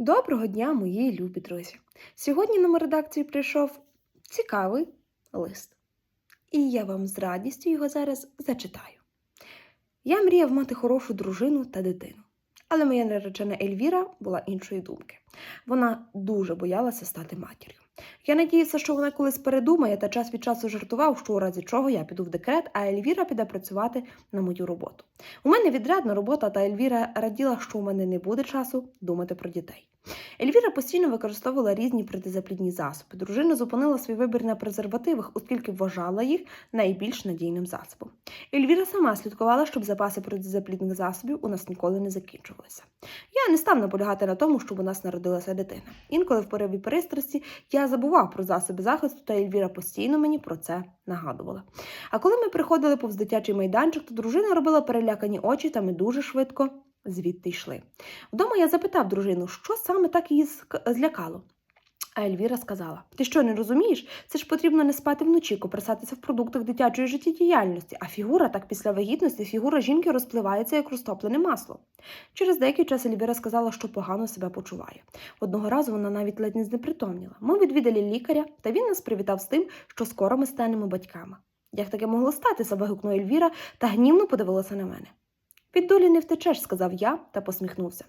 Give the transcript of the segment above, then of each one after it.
Доброго дня, мої любі друзі! Сьогодні на мою редакцію прийшов цікавий лист. І я вам з радістю його зараз зачитаю. Я мріяв мати хорошу дружину та дитину. Але моя наречена Ельвіра була іншої думки. Вона дуже боялася стати матір'ю. Я надіявся, що вона колись передумає та час від часу жартував, що у разі чого я піду в декрет, а Ельвіра піде працювати на мою роботу. У мене відрядна робота, та Ельвіра раділа, що у мене не буде часу думати про дітей. Ельвіра постійно використовувала різні протизаплідні засоби. Дружина зупинила свій вибір на презервативах, оскільки вважала їх найбільш надійним засобом. Ельвіра сама слідкувала, щоб запаси протизаплідних засобів у нас ніколи не закінчувалися. Я не став наполягати на тому, щоб у нас народилася дитина. Інколи в пориві пристрасті я забував про засоби захисту, та Ельвіра постійно мені про це нагадувала. А коли ми приходили повз дитячий майданчик, то дружина робила перелякані очі, та ми дуже швидко звідти йшли. Вдома я запитав дружину, що саме так її злякало. А Ельвіра сказала: Ти що не розумієш? Це ж потрібно не спати вночі, копресатися в продуктах дитячої життєдіяльності, а фігура так після вагітності, фігура жінки розпливається як розтоплене масло. Через деякий час Ельвіра сказала, що погано себе почуває. Одного разу вона навіть ледь не знепритомніла. Ми відвідали лікаря, та він нас привітав з тим, що скоро ми станемо батьками. Як таке могло статися? вигукнула Ельвіра та гнівно подивилася на мене. Від долі не втечеш, сказав я та посміхнувся.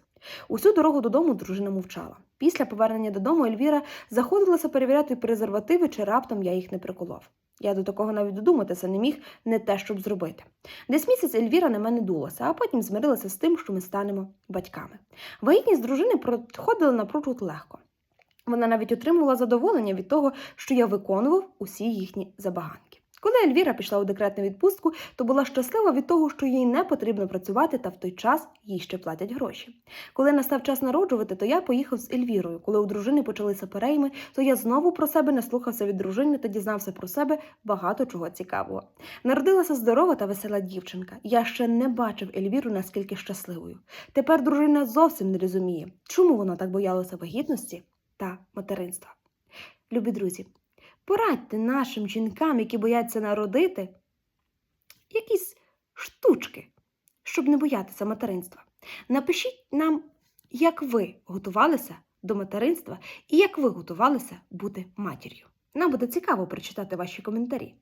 Усю дорогу додому дружина мовчала. Після повернення додому Ельвіра заходилася перевіряти презервативи, чи раптом я їх не приколов. Я до такого навіть додуматися не міг не те, щоб зробити. Десь місяць Ельвіра на мене дулася, а потім змирилася з тим, що ми станемо батьками. Вагітність дружини проходила напрочуд легко. Вона навіть отримувала задоволення від того, що я виконував усі їхні забаганки. Коли Ельвіра пішла у декретну відпустку, то була щаслива від того, що їй не потрібно працювати, та в той час їй ще платять гроші. Коли настав час народжувати, то я поїхав з Ельвірою. Коли у дружини почалися перейми, то я знову про себе наслухався від дружини та дізнався про себе багато чого цікавого. Народилася здорова та весела дівчинка. Я ще не бачив Ельвіру наскільки щасливою. Тепер дружина зовсім не розуміє, чому вона так боялася вагітності та материнства. Любі друзі, порадьте нашим жінкам, які бояться народити, якісь штучки, щоб не боятися материнства. Напишіть нам, як ви готувалися до материнства і як ви готувалися бути матір'ю. Нам буде цікаво прочитати ваші коментарі.